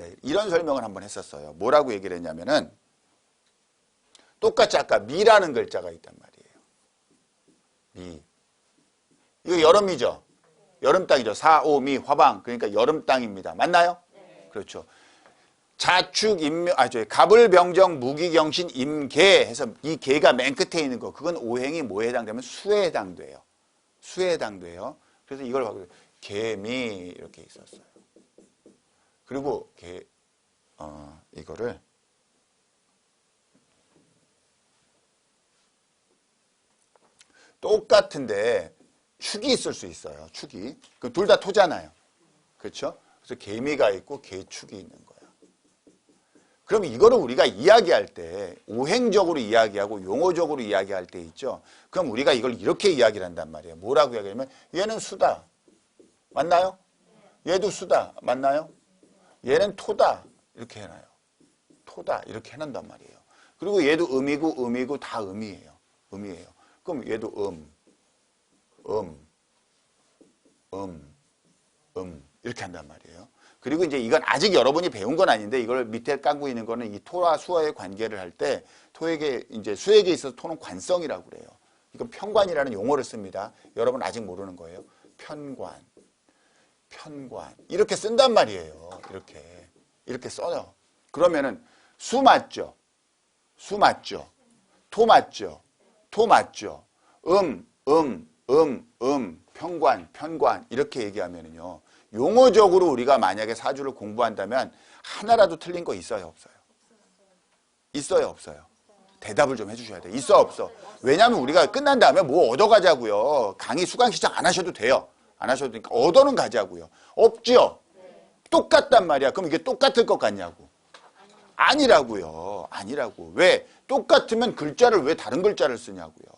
네, 이런 설명을 한번 했었어요. 뭐라고 얘기를 했냐면은 똑같이 아까 미라는 글자가 있단 말이에요. 미. 이거 여름이죠. 여름 땅이죠. 사, 오, 미, 화방. 그러니까 여름 땅입니다. 맞나요? 그렇죠. 자축, 임묘, 아, 저 갑을, 병정, 무기 경신, 임계 해서 이 계가 맨 끝에 있는 거. 그건 오행이 뭐에 해당되면 수에 해당돼요. 수에 해당돼요. 그래서 이걸 봐도 개미 이렇게 있었어요. 그리고 개, 어, 이거를 똑같은데 축이 있을 수 있어요. 축이. 그 둘 다 토잖아요. 그렇죠? 그래서 개미가 있고 개축이 있는 거예요. 그럼 이거를 우리가 이야기할 때 오행적으로 이야기하고 용어적으로 이야기할 때 있죠. 그럼 우리가 이걸 이렇게 이야기를 한단 말이에요. 뭐라고 이야기하면 얘는 수다. 맞나요? 얘도 수다. 맞나요? 얘는 토다. 이렇게 해놔요. 토다. 이렇게 해놓는단 말이에요. 그리고 얘도 음이고 음이고 다 음이에요. 음이에요. 그럼 얘도 음, 음, 음, 음 이렇게 한단 말이에요. 그리고 이제 이건 아직 여러분이 배운 건 아닌데 이걸 밑에 까고 있는 거는 이 토와 수와의 관계를 할 때 토에게 이제 수에게 있어서 토는 관성이라고 그래요. 이건 편관이라는 용어를 씁니다. 여러분 아직 모르는 거예요. 편관, 편관 이렇게 쓴단 말이에요. 이렇게 이렇게 써요. 그러면은 수 맞죠? 수 맞죠? 토 맞죠? 토 맞죠? 음, 음, 음, 음, 편관, 편관 이렇게 얘기하면은요. 용어적으로 우리가 만약에 사주를 공부한다면 하나라도 틀린 거 있어요, 없어요? 있어요, 없어요? 대답을 좀 해주셔야 돼요. 있어, 없어? 왜냐하면 우리가 끝난 다음에 뭐 얻어가자고요. 강의 수강 시작 안 하셔도 돼요. 안 하셔도 되니까 얻어는 가자고요. 없지요? 똑같단 말이야. 그럼 이게 똑같을 것 같냐고. 아니라고요. 아니라고. 왜? 똑같으면 글자를 왜 다른 글자를 쓰냐고요.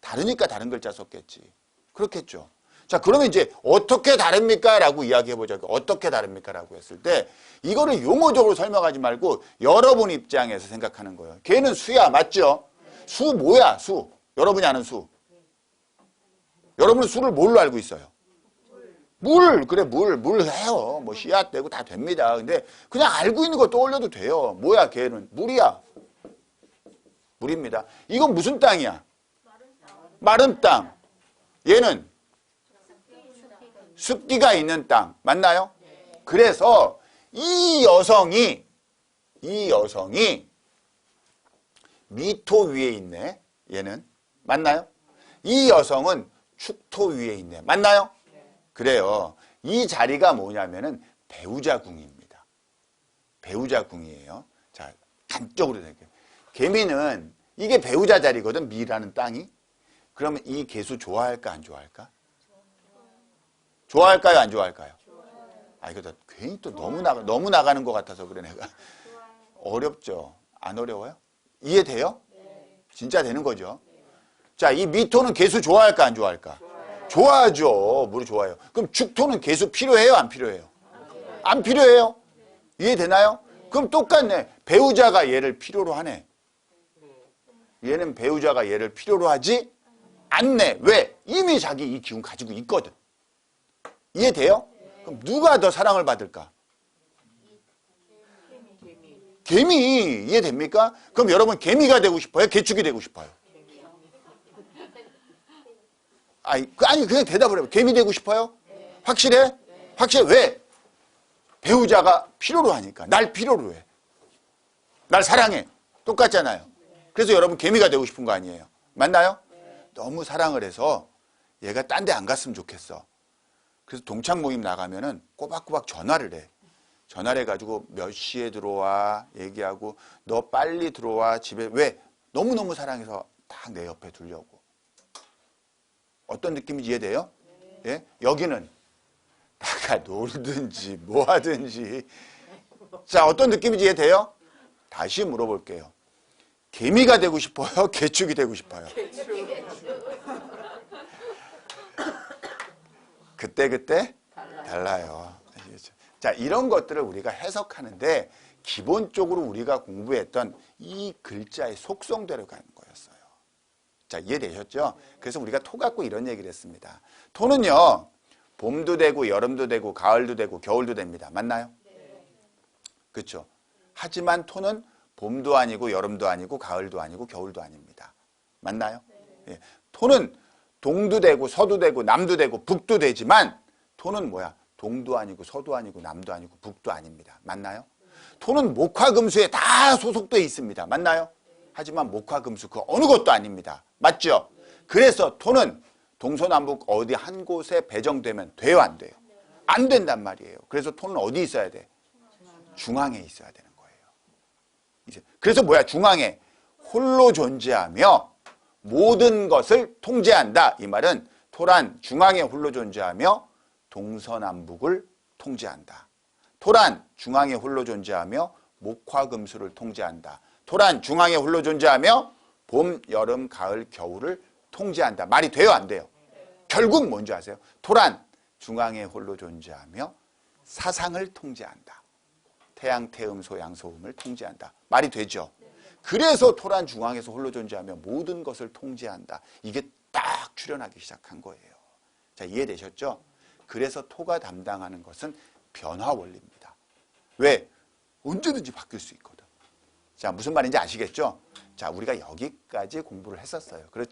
다르니까 다른 글자 썼겠지. 그렇겠죠. 자, 그러면 이제 어떻게 다릅니까? 라고 이야기해보자고. 어떻게 다릅니까? 라고 했을 때 이거를 용어적으로 설명하지 말고 여러분 입장에서 생각하는 거예요. 걔는 수야. 맞죠? 수 뭐야? 수. 여러분이 아는 수. 여러분은 수를 뭘로 알고 있어요? 물 그래 물 물 해요. 뭐 씨앗 되고 다 됩니다. 근데 그냥 알고 있는 거 떠올려도 돼요. 뭐야 걔는? 물이야. 물입니다. 이건 무슨 땅이야? 마른 땅. 얘는? 습기가 있는 땅. 맞나요? 그래서 이 여성이 이 여성이 미토 위에 있네. 얘는? 맞나요? 이 여성은 축토 위에 있네. 맞나요 그래요. 이 자리가 뭐냐면은 배우자 궁입니다. 배우자 궁이에요. 자, 단적으로 생각해요. 개미는 이게 배우자 자리거든, 미라는 땅이. 그러면 이 개수 좋아할까, 안 좋아할까? 좋아할까요, 안 좋아할까요? 아, 이거 괜히 또 너무 나가, 너무 나가는 것 같아서 그래, 내가. 어렵죠? 안 어려워요? 이해돼요? 진짜 되는 거죠? 자, 이 미토는 개수 좋아할까, 안 좋아할까? 좋아하죠. 물이 좋아요. 그럼 죽토는 계속 필요해요? 안 필요해요? 안 필요해요? 이해되나요? 그럼 똑같네. 배우자가 얘를 필요로 하네. 얘는 배우자가 얘를 필요로 하지 않네. 왜? 이미 자기 이 기운 가지고 있거든. 이해돼요? 그럼 누가 더 사랑을 받을까? 개미. 이해됩니까? 그럼 여러분 개미가 되고 싶어요? 개축이 되고 싶어요? 아니, 그, 아니 그냥 대답을 해봐. 개미 되고 싶어요? 네. 확실해? 네. 확실해. 왜? 배우자가 필요로 하니까. 날 필요로 해. 날 사랑해. 똑같잖아요. 그래서 여러분 개미가 되고 싶은 거 아니에요. 맞나요? 너무 사랑을 해서 얘가 딴 데 안 갔으면 좋겠어. 그래서 동창 모임 나가면은 꼬박꼬박 전화를 해. 전화를 해가지고 몇 시에 들어와 얘기하고 너 빨리 들어와 집에 왜? 너무너무 사랑해서 딱 내 옆에 두려고. 어떤 느낌인지 이해돼요? 예? 여기는 나가 놀든지 뭐 하든지 자 어떤 느낌인지 이해돼요? 다시 물어볼게요. 개미가 되고 싶어요? 개축이 되고 싶어요? 그때 그때 달라요. 자 이런 것들을 우리가 해석하는데 기본적으로 우리가 공부했던 이 글자의 속성대로 가는 거였어요. 자, 이해되셨죠? 그래서 우리가 토 갖고 이런 얘기를 했습니다. 토는요, 봄도 되고, 여름도 되고, 가을도 되고, 겨울도 됩니다. 맞나요? 그렇죠? 하지만 토는 봄도 아니고 여름도 아니고 가을도 아니고 겨울도 아닙니다. 맞나요? 예. 토는 동도 되고 서도 되고 남도 되고 북도 되지만 토는 뭐야? 동도 아니고 서도 아니고 남도 아니고 북도 아닙니다. 맞나요? 토는 목화금수에 다 소속되어 있습니다. 맞나요? 하지만 목화금수 그 어느 것도 아닙니다. 맞죠? 그래서 토는 동서남북 어디 한 곳에 배정되면 돼요 안 돼요? 안 된단 말이에요. 그래서 토는 어디 있어야 돼? 중앙에 있어야 되는 거예요. 이제 그래서 뭐야? 중앙에 홀로 존재하며 모든 것을 통제한다. 이 말은 토란 중앙에 홀로 존재하며 동서남북을 통제한다. 토란 중앙에 홀로 존재하며 목화금수를 통제한다. 토란 중앙에 홀로 존재하며 봄, 여름, 가을, 겨울을 통제한다. 말이 돼요, 안 돼요? 결국 뭔지 아세요? 토란 중앙에 홀로 존재하며 사상을 통제한다. 태양, 태음, 소양, 소음을 통제한다. 말이 되죠? 그래서 토란 중앙에서 홀로 존재하며 모든 것을 통제한다. 이게 딱 출현하기 시작한 거예요. 자, 이해되셨죠? 그래서 토가 담당하는 것은 변화 원리입니다. 왜? 언제든지 바뀔 수 있거든. 자, 무슨 말인지 아시겠죠? 자, 우리가 여기까지 공부를 했었어요. 그렇죠?